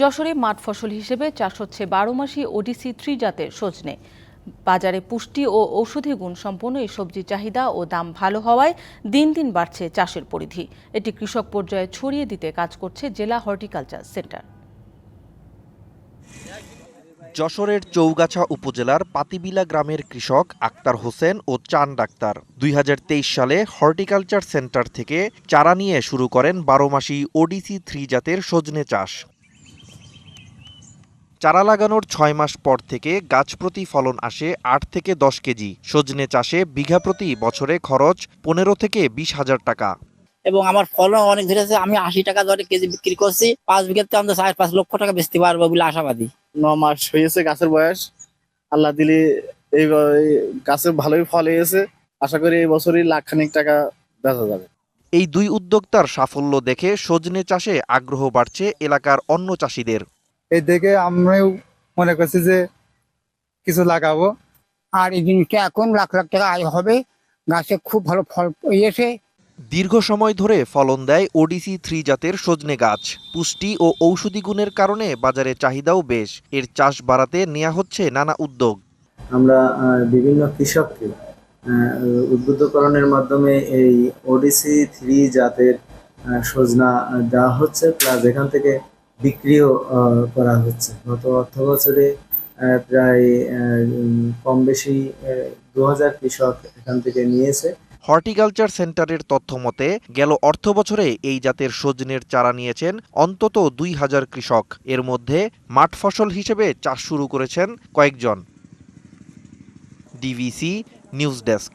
যশোরে মাঠ ফসল হিসেবে চাষ হচ্ছে বারো মাসি ওডিসি থ্রি জাতের সজনে। বাজারে পুষ্টি ও ঔষধি গুণ সম্পন্ন এই সবজির চাহিদা ও দাম ভালো হওয়ায় দিন দিন বাড়ছে চাষের পরিধি। এটি কৃষক পর্যায়ে ছড়িয়ে দিতে কাজ করছে জেলা হর্টিকালচার সেন্টার। যশোরের চৌগাছা উপজেলার পাতিবিলা গ্রামের কৃষক আক্তার হোসেন ও চান ডাক্তার। দুই হাজার তেইশ সালে হর্টিকালচার সেন্টার থেকে চারা নিয়ে শুরু করেন বারো মাসি ওডিসি থ্রি জাতের সজনে চাষ। চারা লাগানোর ছয় মাস পর থেকে গাছ প্রতি ফলন আসে আট থেকে দশ কেজি। সজনে চাষে বিঘা প্রতি বছরে খরচ পনেরো থেকে বিশ হাজার টাকা। এবং আমার ফলন অনেক ধরেছে আমি আশি টাকা দরে কেজি বিক্রি করছি। পাঁচ বিঘাতে আমরা চার পাঁচ লক্ষ টাকা বেচতে পারব বলে আশাবাদী। ন মাস হয়েছে গাছের বয়স। আল্লাহ দিলে এই গাছে ভালোই ফল হয়েছে। আশা করি এই বছরই লাখ খানিক টাকা বেচা যাবে। এই দুই উদ্যোক্তার সাফল্য দেখে সজনে চাষে আগ্রহ বাড়ছে এলাকার অন্য চাষিদের। এই দেখে আমরাও মনে করছি যে কিছু লাগাবো। আর এই জিনিসটা এখন লাখ লাখ টাকা আয় হবে। গাছে খুব ভালো ফল ইয়েছে দীর্ঘ সময় ধরে ফলন দেয় ওডিসি থ্রি জাতের সজনে গাছ। পুষ্টি ও ঔষধি গুণের কারণে বাজারে চাহিদাও বেশ। এর চাষ বাড়াতে নেওয়া হচ্ছে নানা উদ্যোগ। আমরা বিভিন্ন কৃষককে আহ, উদ্বুদ্ধকরণের মাধ্যমে এই ওডিসি থ্রি জাতের সজনা দেওয়া হচ্ছে। প্লাস এখান থেকে বিক্রিও করা হচ্ছে। গত অর্থ বছরে প্রায় কম বেশি দু হাজার কৃষক এখান থেকে নিয়েছে। হর্টিকালচার সেন্টারের তথ্য মতে, গেল অর্থ বছরে এই জাতের সজনের চারা নিয়েছেন অন্তত দুই হাজার কৃষক। এর মধ্যে মাঠ ফসল হিসেবে চাষ শুরু করেছেন কয়েকজন। DVC news desk.